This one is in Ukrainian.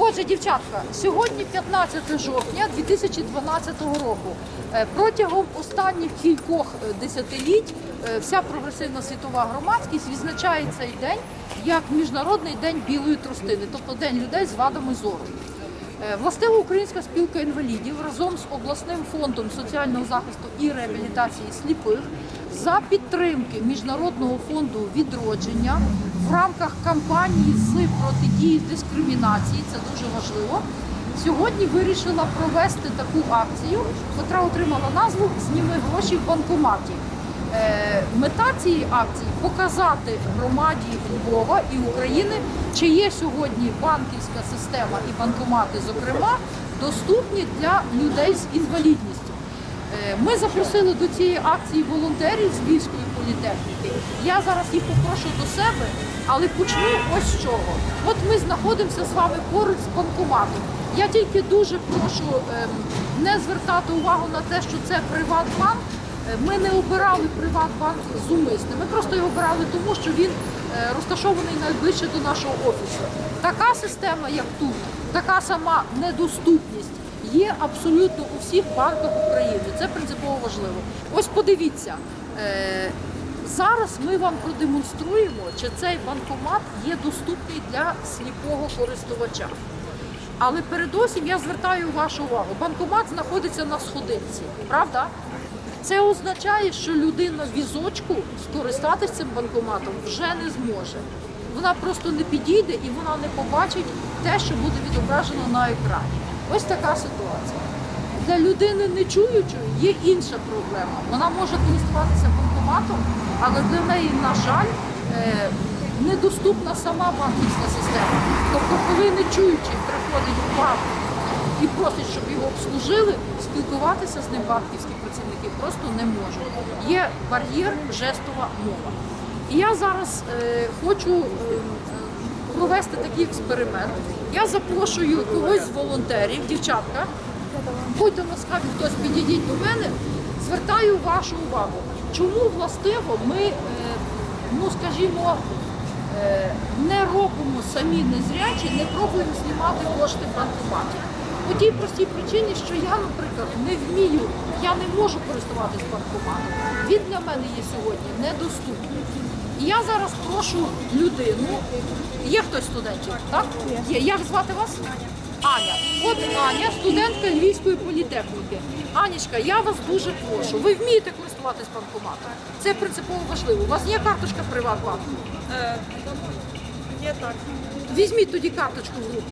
Отже, дівчатка, сьогодні 15 жовтня 2012 року. Е, Протягом останніх кількох е, десятиліть е, вся прогресивна світова громадськість відзначає цей день як Міжнародний день білої тростини, тобто День людей з вадами зору. Властива Українська спілка інвалідів разом з обласним фондом соціального захисту і реабілітації сліпих за підтримки Міжнародного фонду відродження в рамках кампанії з протидії дискримінації, це дуже важливо. Сьогодні вирішила провести таку акцію, яка отримала назву Зніми гроші в банкоматі. Е, Мета цієї акції показати громаді Львова і України, чи є сьогодні банківська система і банкомати, зокрема, доступні для людей з інвалідністю. Е, Ми запросили до цієї акції волонтерів з Львівської політехніки. Я зараз їх попрошу до себе, але почну ось з чого. От ми знаходимося з вами поруч з банкоматом. Я тільки дуже прошу ем, не звертати увагу на те, що це Приватбанк. Е, Ми не обирали Приватбанк зумисне. Ми просто його обирали тому, що він е, розташований найближче до нашого офісу. Така система, як тут, така сама недоступність є абсолютно у всіх банках України. Це принципово важливо. Ось подивіться. е, Зараз ми вам продемонструємо, чи цей банкомат є доступний для сліпого користувача. Але передусім я звертаю вашу увагу. Банкомат знаходиться на сходинці, правда? Це означає, що людина візочку скористатися цим банкоматом вже не зможе. Вона просто не підійде і вона не побачить те, що буде відображено на екрані. Ось така ситуація. Для людини нечуючої є інша проблема. Вона може користуватися банкоматом, але для неї, на жаль, е, недоступна сама банківська система. Тобто, коли нечуючий приходить в банк і просить, щоб його обслужили, спілкуватися з ним банківські працівники просто не можуть. Є бар'єр жестова мова. І я зараз е, хочу е, провести такий експеримент. Я запрошую когось з волонтерів, дівчатка. Будьте ласкаві, хтось підійдіть до мене. Звертаю вашу увагу, чому властиво ми, е, ну скажімо, е, не робимо самі незрячі, не пробуємо знімати кошти в банкоматі. По тій простій причині, що я, наприклад, не вмію, я не можу користуватись банкоматом. Він для мене є сьогодні недоступний. І я зараз прошу людину. Є хтось студентів? Так? Є. Як звати вас? Аня. От Аня, студентка Львівської політехніки. Анічка, я вас дуже прошу. Ви вмієте користуватись банкоматом? Це принципово важливо. У вас є карточка Приватбанку? Е, Є так. Візьміть тоді карточку в руку.